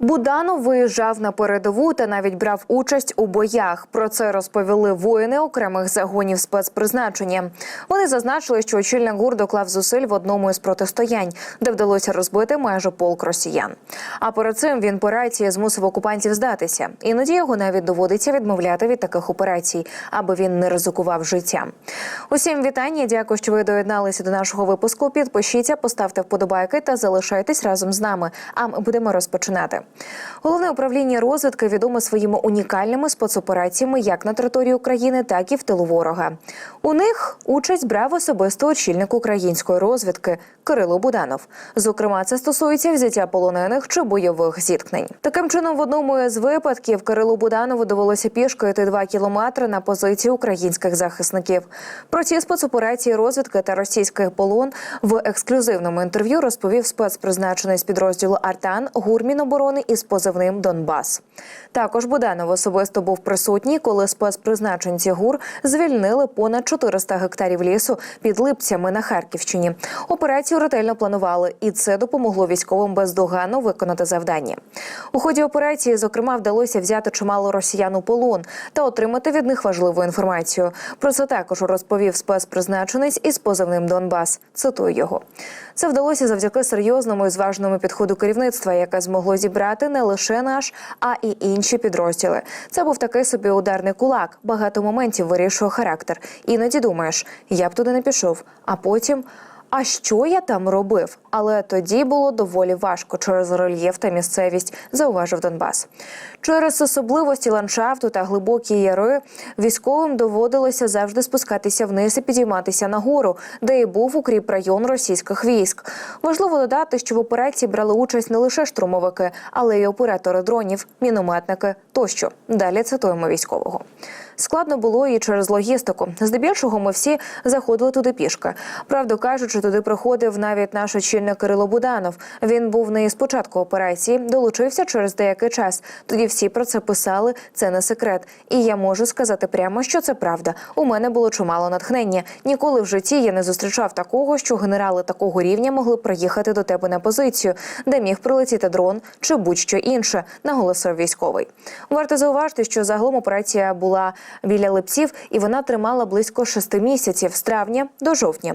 Буданов виїжджав на передову та навіть брав участь у боях. Про це розповіли воїни окремих загонів спецпризначення. Вони зазначили, що очільник ГУР доклав зусиль в одному із протистоянь, де вдалося розбити майже полк росіян. А перед цим він по рації змусив окупантів здатися. Іноді його навіть доводиться відмовляти від таких операцій, аби він не ризикував життям. Усім вітання. Дякую, що ви доєдналися до нашого випуску. Підпишіться, поставте вподобайки та залишайтесь разом з нами. А ми будемо розпочинати. Головне управління розвідки відоме своїми унікальними спецопераціями як на території України, так і в тилу ворога. У них участь брав особисто очільник української розвідки Кирило Буданов. Зокрема, це стосується взяття полонених чи бойових зіткнень. Таким чином, в одному із випадків Кирилу Буданову довелося пішки йти два кілометри на позиції українських захисників. Про ці спецоперації розвідки та російський полон в ексклюзивному інтерв'ю розповів спецпризначений з підрозділу Артан ГУР Міноборони із позивним Донбас. Також Буданов особисто був присутній, коли спецпризначенці ГУР звільнили понад 400 гектарів лісу під Липцями на Харківщині. Операцію ретельно планували, і це допомогло військовим бездоганно виконати завдання. У ході операції, зокрема, вдалося взяти чимало росіян у полон та отримати від них важливу інформацію. Про це також розповів спецпризначенець із позивним Донбас. Цитую його. Це вдалося завдяки серйозному і зваженому підходу керівництва, яке змогло зібрати не лише наш, а і інші підрозділи. Це був такий собі ударний кулак. Багато моментів вирішує характер. Іноді думаєш, я б туди не пішов, а потім. А що я там робив? Але тоді було доволі важко через рельєф та місцевість, зауважив Донбас. Через особливості ландшафту та глибокі яри військовим доводилося завжди спускатися вниз і підійматися нагору, де і був укріп район російських військ. Важливо додати, що в операції брали участь не лише штурмовики, але й оператори дронів, мінометники тощо. Далі цитуємо військового. Складно було і через логістику. Здебільшого ми всі заходили туди пішки. Правду кажучи, туди приходив навіть наш очільник Кирило Буданов. Він був не із початку операції, долучився через деякий час. Тоді всі про це писали. Це не секрет. І я можу сказати прямо, що це правда. У мене було чимало натхнення. Ніколи в житті я не зустрічав такого, що генерали такого рівня могли приїхати до тебе на позицію, де міг прилетіти дрон чи будь-що інше, наголосив військовий. Варто зауважити, що загалом операція була біля липців, і вона тримала близько шести місяців з травня до жовтня.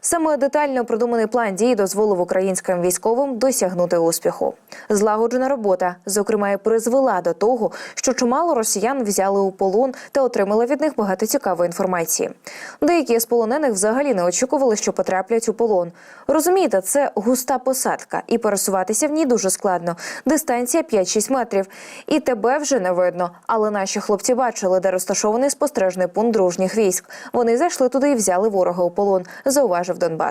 Саме детально продуманий план дій дозволив українським військовим досягнути успіху. Злагоджена робота, зокрема, і призвела до того, що чимало росіян взяли у полон та отримали від них багато цікавої інформації. Деякі з полонених взагалі не очікували, що потраплять у полон. Розумієте, це густа посадка, і пересуватися в ній дуже складно. Дистанція 5-6 метрів. І тебе вже не видно. Але наші хлопці бачили, де розташований спостережний пункт дружніх військ. Вони зайшли туди і взяли ворога у полон. Зауважив Донбас.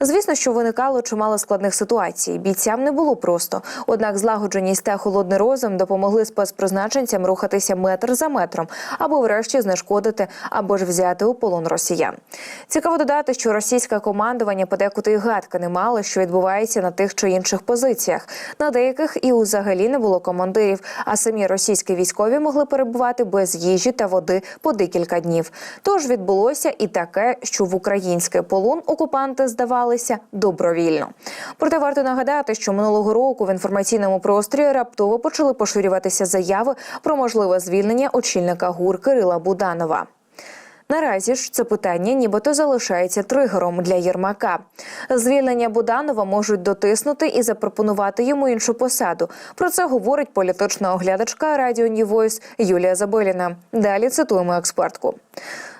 Звісно, що виникало чимало складних ситуацій. Бійцям не було просто. Однак злагодженість та холодний розум допомогли спецпризначенцям рухатися метр за метром, аби врешті знешкодити або ж взяти у полон росіян. Цікаво додати, що російське командування подекуди й гадки не мало, що відбувається на тих чи інших позиціях. На деяких і взагалі не було командирів, а самі російські військові могли перебувати без їжі та води по декілька днів. Тож відбулося і таке, що в український полон окупанти здавалися добровільно. Проте варто нагадати, що минулого року в інформаційному просторі раптово почали поширюватися заяви про можливе звільнення очільника ГУР Кирила Буданова. Наразі ж це питання нібито залишається тригером для Єрмака. Звільнення Буданова можуть дотиснути і запропонувати йому іншу посаду. Про це говорить політична оглядачка радіо Ньювойс Юлія Забеліна. Далі цитуємо експертку.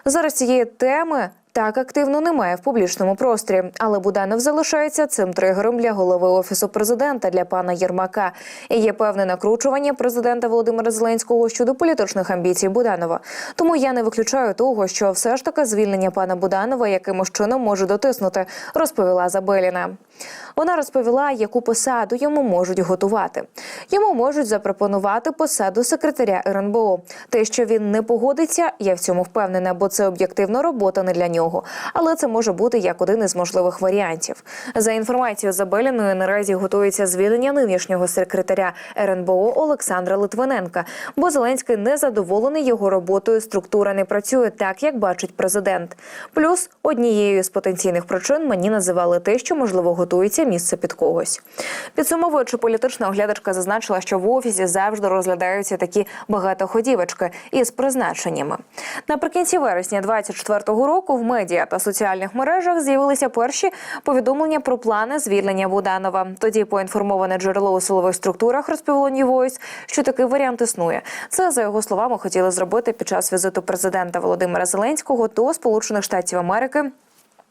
Зараз цієї теми так активно немає в публічному просторі, але Буданов залишається цим тригером для голови офісу президента для пана Єрмака. І є певне накручування президента Володимира Зеленського щодо політичних амбіцій Буданова. Тому я не виключаю того, що все ж таки звільнення пана Буданова якимось чином може дотиснути, розповіла Забеліна. Вона розповіла, яку посаду йому можуть готувати. Йому можуть запропонувати посаду секретаря РНБО. Те, що він не погодиться, я в цьому впевнена, бо це об'єктивна робота не для нього. Нього. Але це може бути як один із можливих варіантів. За інформацією Забеліної, наразі готується звільнення нинішнього секретаря РНБО Олександра Литвиненка, бо Зеленський не задоволений його роботою. Структура не працює так, як бачить президент. Плюс однією з потенційних причин мені називали те, що можливо готується місце під когось. Підсумовуючи, політична оглядачка зазначила, що в офісі завжди розглядаються такі багатоходівочки із призначеннями. Наприкінці вересня 24-го року в медіа та соціальних мережах з'явилися перші повідомлення про плани звільнення Буданова. Тоді поінформоване джерело у силових структурах розповіло Нівойс, що такий варіант існує. Це за його словами хотіли зробити під час візиту президента Володимира Зеленського до Сполучених Штатів Америки.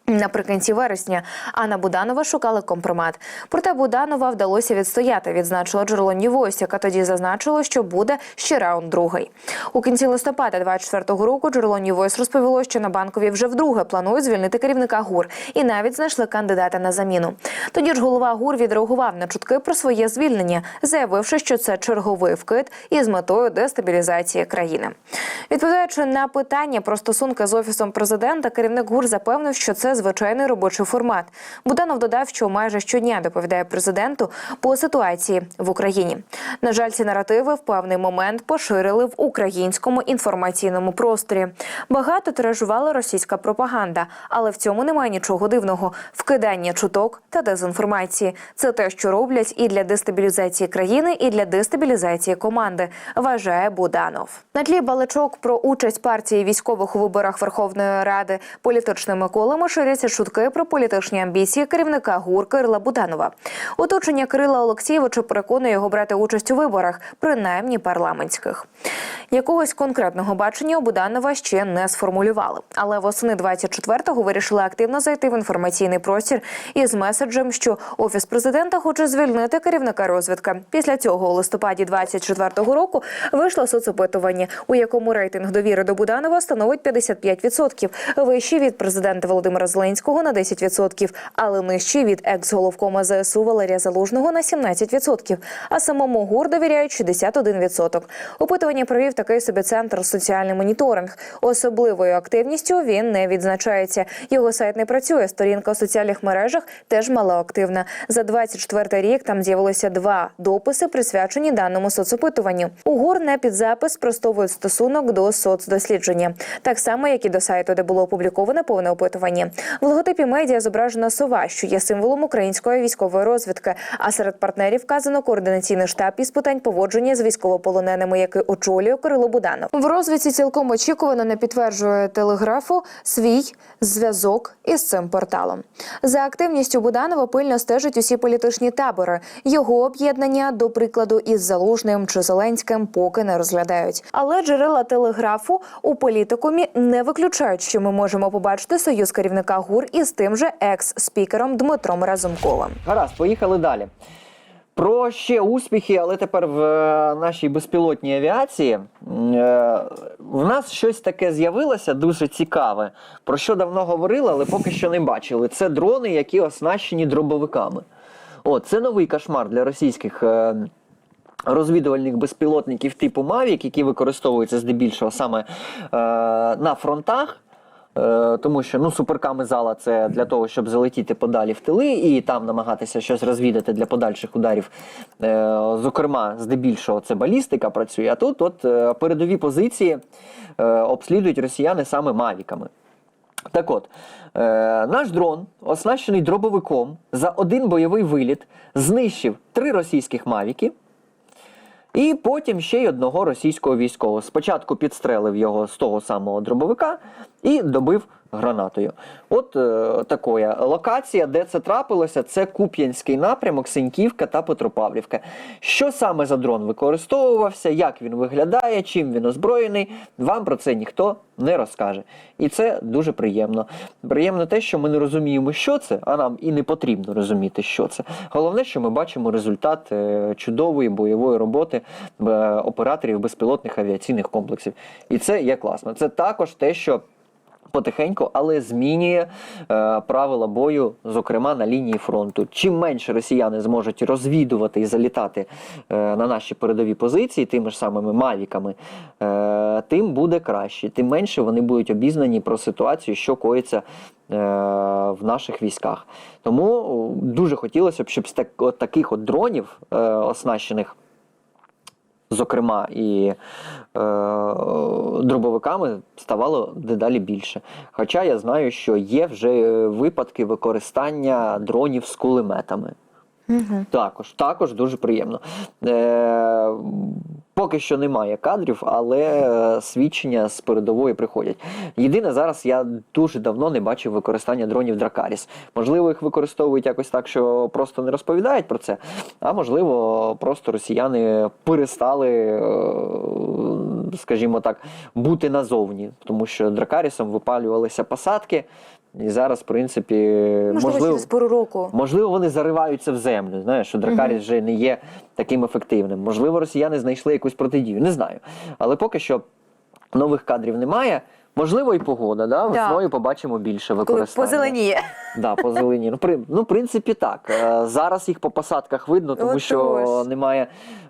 Наприкінці вересня Анна Буданова шукала компромат. Проте Буданова вдалося відстояти, відзначила джерело Нівойс, яка тоді зазначила, що буде ще раунд другий. У кінці листопада 24-го року джерело Нівойс розповіло, що на банкові вже вдруге планують звільнити керівника ГУР і навіть знайшли кандидата на заміну. Тоді ж голова ГУР відреагував на чутки про своє звільнення, заявивши, що це черговий вкид із метою дестабілізації країни. Відповідаючи на питання про стосунки з офісом президента, керівник ГУР запевнив, що це звичайний робочий формат. Буданов додав, що майже щодня доповідає президенту по ситуації в Україні. На жаль, ці наративи в певний момент поширили в українському інформаційному просторі. Багато тиражувала російська пропаганда, але в цьому немає нічого дивного. Вкидання чуток та дезінформації це те, що роблять і для дестабілізації країни, і для дестабілізації команди. Вважає Буданов. На тлі балачок про участь партії військових у виборах Верховної Ради політичними колами ширяться чутки про політичні амбіції керівника ГУР Кирила Буданова. Оточення Кирила Олексійовича переконує його брати участь у виборах, принаймні парламентських. Якогось конкретного бачення у Буданова ще не сформулювали, але восени 24-го вирішили активно зайти в інформаційний простір із меседжем, що офіс президента хоче звільнити керівника розвідки. Після цього у листопаді 24-го року вийшло соцопитування, у якому рейтинг довіри до Буданова становить 55%, вищий від президента Володимира Зеленського на 10%, але нижчий від екс-головкома ЗСУ Валерія Залужного на 17%, а самому ГУР довіряють 61%. Опитування провів такий собі центр соціальний моніторинг. Особливою активністю він не відзначається. Його сайт не працює. Сторінка у соціальних мережах теж малоактивна. За 24 рік там з'явилося два дописи, присвячені даному соцопитуванню. У ГУР не під запис спростовують стосунок до соцдослідження, так само як і до сайту, де було опубліковане повне опитування. В логотипі медіа зображена сова, що є символом української військової розвідки. А серед партнерів вказано координаційний штаб із питань поводження з військовополоненими, який очолює Кирило Буданов. В розвідці цілком очікувано не підтверджує телеграфу свій зв'язок із цим порталом. За активністю Буданова пильно стежать усі політичні табори. Його об'єднання, до прикладу, із Залужним чи Зеленським поки не розглядають. Але джерела телеграфу у політикумі не виключають, що ми можемо побачити союз керівника ГУР із тим же екс-спікером Дмитром Разумковим. Гаразд, поїхали далі. Про ще успіхи, але тепер в е, нашій безпілотній авіації. Е, В нас щось таке з'явилося дуже цікаве, про що давно говорили, але поки що не бачили. Це дрони, які оснащені дробовиками. О, це новий кошмар для російських. е, Розвідувальних безпілотників типу Mavic, які використовуються здебільшого саме на фронтах. Е, тому що ну, суперками зала це для того, щоб залетіти подалі в тили і там намагатися щось розвідати для подальших ударів. Е, зокрема, здебільшого це балістика працює. А тут от е, передові позиції обслідують росіяни саме мавіками. Так от, наш дрон, оснащений дробовиком, за один бойовий виліт знищив три російських мавіки. І потім ще й одного російського військового. Спочатку підстрелив його з того самого дробовика і добив гранатою. От е, такоя локація, де це трапилося, це Куп'янський напрямок, Синьківка та Петропавлівка. Що саме за дрон використовувався, як він виглядає, чим він озброєний, вам про це ніхто не розкаже. І це дуже приємно. Приємно те, що ми не розуміємо, що це, а нам і не потрібно розуміти, що це. Головне, що ми бачимо результат е, чудової бойової роботи е, операторів безпілотних авіаційних комплексів. І це є класно. Це також те, що потихеньку, але змінює е, правила бою, зокрема на лінії фронту. Чим менше росіяни зможуть розвідувати і залітати е, на наші передові позиції, тими ж самими мавіками, е, е, тим буде краще, тим менше вони будуть обізнані про ситуацію, що коїться е, в наших військах. Тому дуже хотілося б, щоб з таких от дронів, е, оснащених, зокрема, і е, дробовиками, ставало дедалі більше. Хоча я знаю, що є вже випадки використання дронів з кулеметами. Угу. Також, також дуже приємно. Е, поки що немає кадрів, але е, свідчення з передової приходять. Єдине, зараз я дуже давно не бачив використання дронів Дракаріс. Можливо, їх використовують якось так, що просто не розповідають про це, а можливо, просто росіяни перестали, е, скажімо так, бути назовні, тому що Дракарісом випалювалися посадки. І зараз, в принципі, Можливо, через пору року. Можливо, вони зариваються в землю. Знаєш, що Дракаріс вже не є таким ефективним. Можливо, росіяни знайшли якусь протидію. Не знаю. Але поки що нових кадрів немає. Можливо, і погода. Да? Да. Весною побачимо більше Коли використання. позеленіє. Да, по зелені. Ну, при, ну, в принципі, так. Е, Зараз їх по посадках видно, тому що немає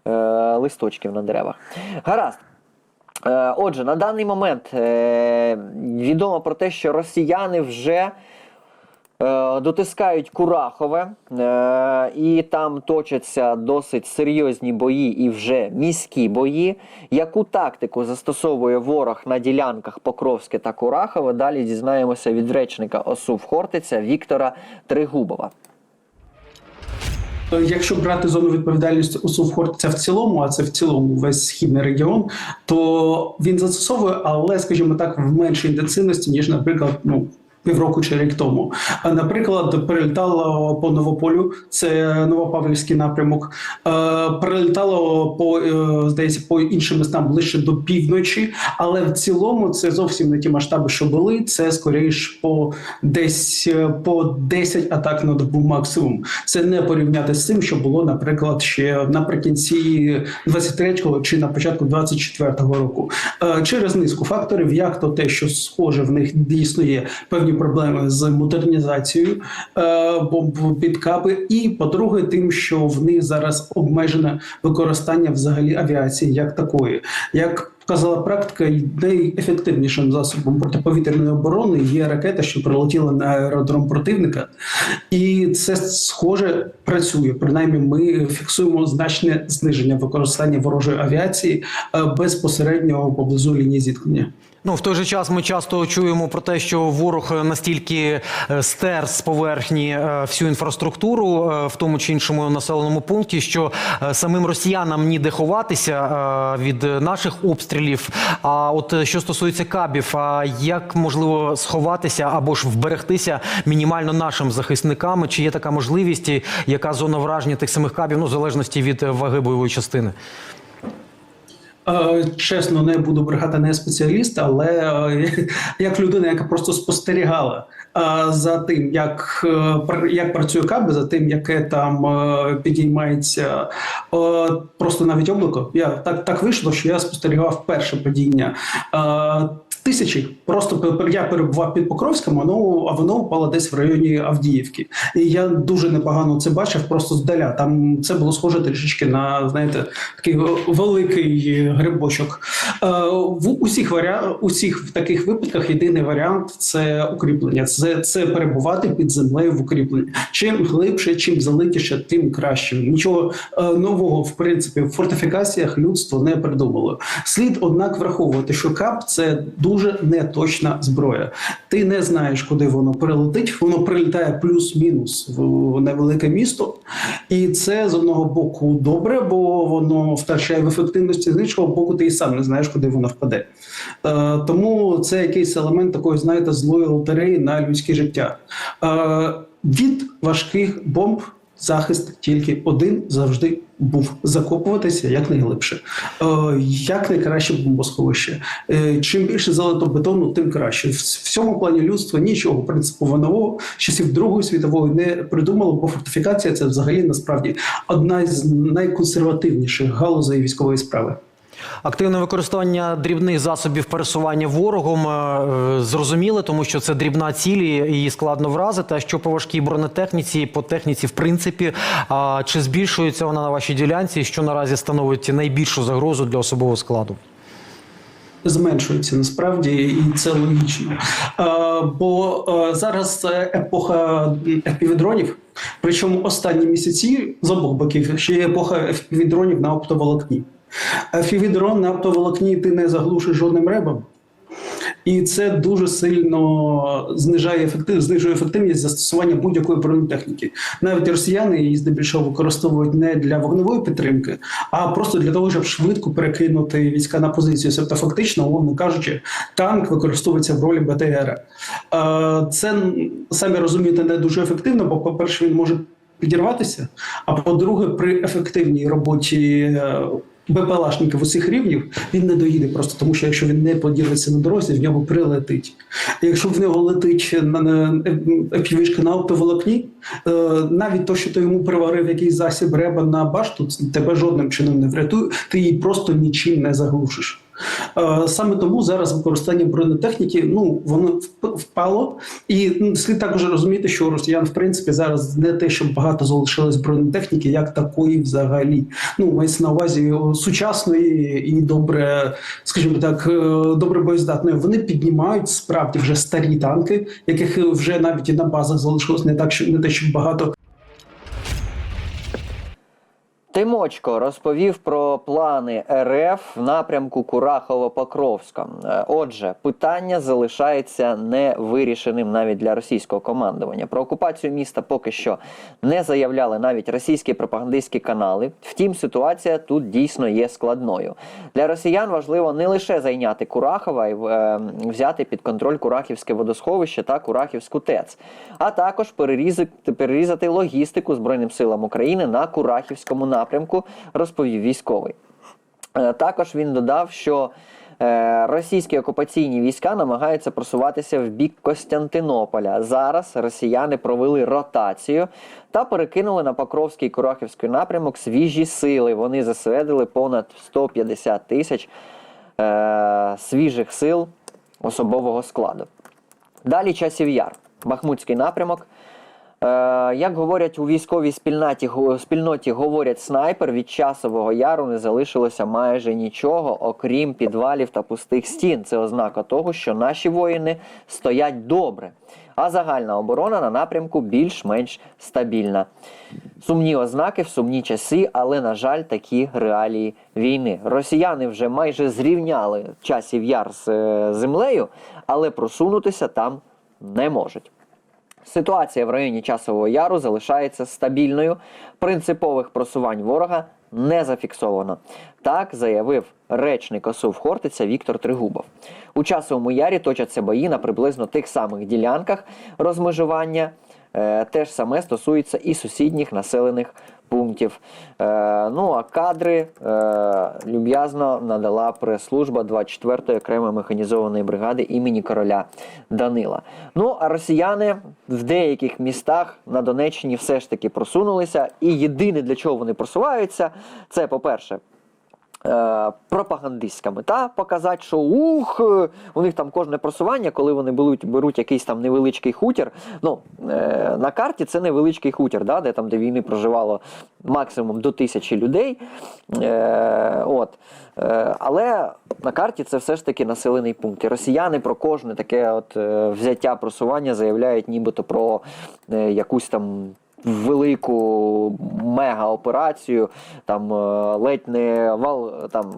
е, листочків на деревах. Гаразд. Е, Отже, на даний момент е, відомо про те, що росіяни вже е, дотискають Курахове, і там точаться досить серйозні бої і вже міські бої. Яку тактику застосовує ворог на ділянках Покровське та Курахове? Далі дізнаємося від речника ОСУВ Хортиця Віктора Тригубова. Якщо брати зону відповідальності УСУВ це в цілому, а це в цілому весь східний регіон, то він застосовує, але, скажімо так, в меншій інтенсивності, ніж, наприклад, ну. Півроку чи рік тому. Наприклад, прилітало по Новополю, це Новопавлівський напрямок. Е, Прилітало по е, здається по іншим містам ближче до півночі, але в цілому це зовсім не ті масштаби, що були. Це скоріш по десь е, по 10 атак на добу максимум. Це не порівняти з тим, що було, наприклад, ще наприкінці 23-го чи на початку 24-го року. Через низку факторів, як то те, що схоже, в них дійсно є певні проблеми з модернізацією е, бомб підкапи, і по-друге, тим, що в них зараз обмежене використання взагалі авіації як такої. Як Показала практика, найефективнішим засобом протиповітряної оборони є ракета, що прилетіла на аеродром противника, і це схоже працює. Принаймні, ми фіксуємо значне зниження використання ворожої авіації е, безпосередньо поблизу лінії зіткнення. Ну в той же час ми часто чуємо про те, що ворог настільки е, стер з поверхні е, всю інфраструктуру е, в тому чи іншому населеному пункті, що самим росіянам ніде ховатися від наших обстрілів. А от що стосується кабів, а як можливо сховатися або ж вберегтися мінімально нашим захисникам? Чи є така можливість, яка зона враження тих самих кабів, ну в залежності від ваги бойової частини? Е, Чесно, не буду брехати не спеціаліст, але е, як людина, яка просто спостерігала е, за тим, як, як працює каби, за тим, яке там підіймається просто навіть облако. Я так, так вийшло, що я спостерігав перше падіння. Тисячі просто я перебував під Покровськом, воно а воно впало десь в районі Авдіївки. І я дуже непогано це бачив просто здаля. Там це було схоже трішечки на знаєте такий великий грибочок. Е, В усіх варіа... усіх в таких випадках єдиний варіант це укріплення. Це, це перебувати під землею в укріпленні. Чим глибше, чим залитіше, тим краще. Нічого е, нового в принципі в фортифікаціях людство не придумало. Слід однак враховувати, що кап це дуже неточна зброя. Ти не знаєш, куди воно прилетить. Воно прилітає плюс-мінус в невелике місто, і це з одного боку добре, бо воно втрачає в ефективності. З іншого боку, ти і сам не знаєш, куди воно впаде. Е, тому це якийсь елемент такої, знаєте, злої лотереї на людське життя. Е, від важких бомб захист тільки один завжди був закопуватися якнайглибше. Е, як найкраще бомбосховище. Е, чим більше залито бетону, тим краще. В цьому плані людство нічого принципово нового часів Другої світової не придумало, бо фортифікація це взагалі насправді одна з найконсервативніших галузей військової справи. Активне використання дрібних засобів пересування ворогом е, зрозуміле, тому що це дрібна ціль, і її складно вразити. А що по важкій бронетехніці, по техніці, в принципі, чи збільшується вона на вашій ділянці, що наразі становить найбільшу загрозу для особового складу? зменшується насправді, і це логічно. Е, бо е, зараз епоха FPV-дронів, причому останні місяці з обох боків ще є епоха FPV-дронів на оптоволокні. FPV-дрон на оптоволокні ти не заглушиш жодним ребом. І це дуже сильно знижає ефектив, знижує ефективність застосування будь-якої бронетехніки. Навіть росіяни її здебільшого використовують не для вогневої підтримки, а просто для того, щоб швидко перекинути війська на позицію. Тобто, фактично, умовно кажучи, танк використовується в ролі БТР. Е, Це самі розумієте не дуже ефективно, бо, по-перше, він може підірватися. А по-друге, при ефективній роботі е, БПЛАшників усіх рівнів він не доїде просто тому, що якщо він не поділиться на дорозі, в нього прилетить. А Якщо в нього летить на, на на оптоволокні, е, навіть то, що ти йому приварив якийсь засіб реба на башту, тебе жодним чином не врятує, ти її просто нічим не заглушиш. Е, Саме тому зараз використання бронетехніки ну воно вп- впало, і ну, слід також розуміти, що росіян в принципі зараз не те, щоб багато залишилось бронетехніки, як такої взагалі. Ну мається на увазі сучасної і добре, скажімо так, е, добре боєздатної. Вони піднімають справді вже старі танки, яких вже навіть і на базах залишилось не так, що не те, щоб багато. Тимочко розповів про плани РФ в напрямку Курахово-Покровська. Е, Отже, питання залишається невирішеним навіть для російського командування. Про окупацію міста поки що не заявляли навіть російські пропагандистські канали. Втім, ситуація тут дійсно є складною. Для росіян важливо не лише зайняти Курахова і е, взяти під контроль Курахівське водосховище та Курахівську ТЕЦ, а також перерізати, перерізати логістику Збройним силам України на Курахівському напрямку, розповів військовий. Е, Також він додав, що е, російські окупаційні війська намагаються просуватися в бік Костянтинополя. Зараз росіяни провели ротацію та перекинули на Покровський Курахівський напрямок свіжі сили. Вони засведили понад 150 тисяч е, свіжих сил особового складу. Далі часів яр, Бахмутський напрямок. Е, як говорять у військовій спільноті, спільноті говорять снайпер, від часового яру не залишилося майже нічого, окрім підвалів та пустих стін. Це ознака того, що наші воїни стоять добре. А загальна оборона на напрямку більш-менш стабільна. Сумні ознаки в сумні часи, але, на жаль, такі реалії війни. Росіяни вже майже зрівняли часів яр з е, землею, але просунутися там не можуть. Ситуація в районі Часового Яру залишається стабільною. Принципових просувань ворога не зафіксовано. Так заявив речник ОСУВ Хортиця Віктор Тригубов. У Часовому Ярі точаться бої на приблизно тих самих ділянках розмежування. Е, Те ж саме стосується і сусідніх населених пунктів. Е, ну а кадри е, люб'язно надала прес-служба 24-ї окремої механізованої бригади імені короля Данила. Ну а росіяни в деяких містах на Донеччині все ж таки просунулися. І єдине для чого вони просуваються, це по-перше. е, Пропагандистська мета показати, що ух, е, у них там кожне просування, коли вони беруть, беруть якийсь там невеличкий хутір. Ну е, на карті це невеличкий хутір, да, де там де війни проживало максимум до тисячі людей. Е, от. Е, але на карті це все ж таки населений пункт. І росіяни про кожне таке от е, взяття просування заявляють, нібито про е, якусь там велику мега-операцію, там е, ледь не вал, там,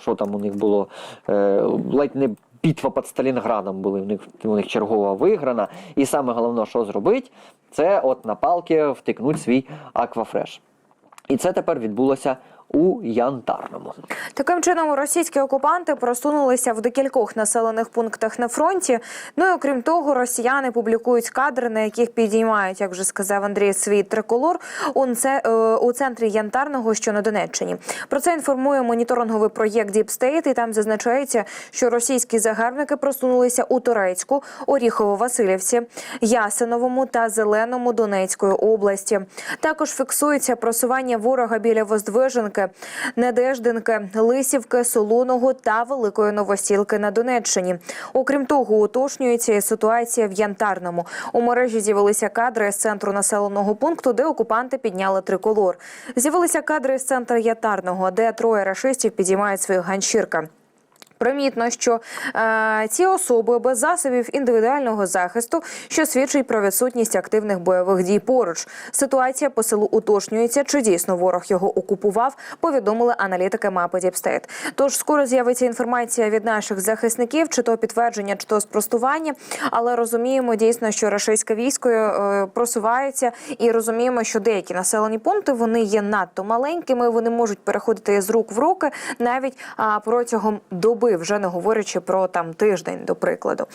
що там у них було, е, ледь не Бітва під Сталінградом були, у них, у них чергова виграна. І саме головне, що зробить, це от на палки втикнуть свій аквафреш. І це тепер відбулося у Янтарному. Таким чином, російські окупанти просунулися в декількох населених пунктах на фронті. Ну і окрім того, росіяни публікують кадри, на яких підіймають, як вже сказав Андрій, свій триколор у, е, центрі Янтарного, що на Донеччині. Про це інформує моніторинговий проєкт State, і там зазначається, що російські загарбники просунулися у Турецьку, Оріхово-Василівці, Ясиновому та Зеленому Донецької області. Також фіксується просування ворога біля Воздвиженки, Недеждинки, Лисівки, Солоного та Великої Новосілки на Донеччині. Окрім того, уточнюється і ситуація в Янтарному. У мережі з'явилися кадри з центру населеного пункту, де окупанти підняли триколор. З'явилися кадри з центру Янтарного, де троє рашистів підіймають свої ганчірка. Примітно, що е, ці особи без засобів індивідуального захисту, що свідчить про відсутність активних бойових дій поруч. Ситуація по селу уточнюється, чи дійсно ворог його окупував. Повідомили аналітики мапи Діпстейт. Тож скоро з'явиться інформація від наших захисників, чи то підтвердження, чи то спростування. Але розуміємо дійсно, що рашистське військо е, просувається, і розуміємо, що деякі населені пункти вони є надто маленькими. Вони можуть переходити з рук в руки навіть а, протягом доби, вже не говорячи про там тиждень, до прикладу.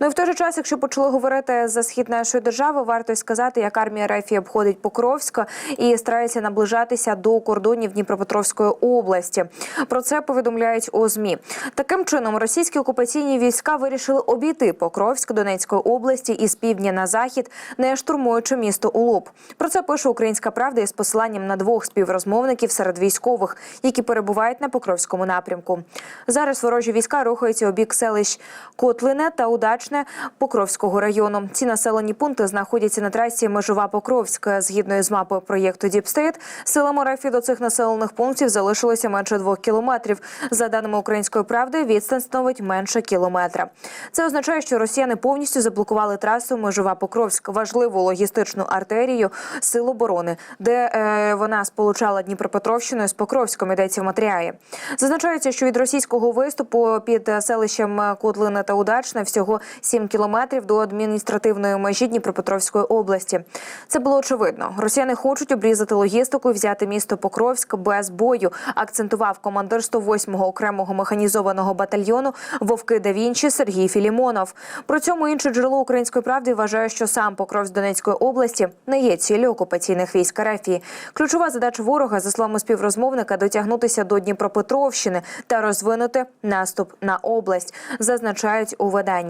Ну і в той же час, якщо почали говорити за схід нашої держави, варто сказати, як армія РФ обходить Покровська і старається наближатися до кордонів Дніпропетровської області. Про це повідомляють у змі. Таким чином, російські окупаційні війська вирішили обійти Покровськ Донецької області із півдня на захід, не штурмуючи місто у лоб. Про це пише Українська Правда із посиланням на двох співрозмовників серед військових, які перебувають на Покровському напрямку. Зараз ворожі війська рухаються у бік селищ Котлине та Удачне Покровського району. Ці населені пункти знаходяться на трасі Межова Покровська. Згідно із мапою проєкту Діпстейт, силами РФ до цих населених пунктів залишилося менше двох кілометрів. За даними Української правди, відстань становить менше кілометра. Це означає, що росіяни повністю заблокували трасу Межова Покровськ, важливу логістичну артерію сил оборони, де е, вона сполучала Дніпропетровщину з Покровськом. Йдеться в матеріалі. Зазначається, що від російського виступу під е, селищем Котлина та Удачне всього 7 кілометрів до адміністративної межі Дніпропетровської області. Це було очевидно. Росіяни хочуть обрізати логістику і взяти місто Покровськ без бою. Акцентував командир 108-го окремого механізованого батальйону Вовки да Вінчі Сергій Філімонов. При цьому інше джерело української правди вважає, що сам Покровськ Донецької області не є ціллю окупаційних військ РФ. Ключова задача ворога, за словами співрозмовника, дотягнутися до Дніпропетровщини та розвинути наступ на область, зазначають у виданні.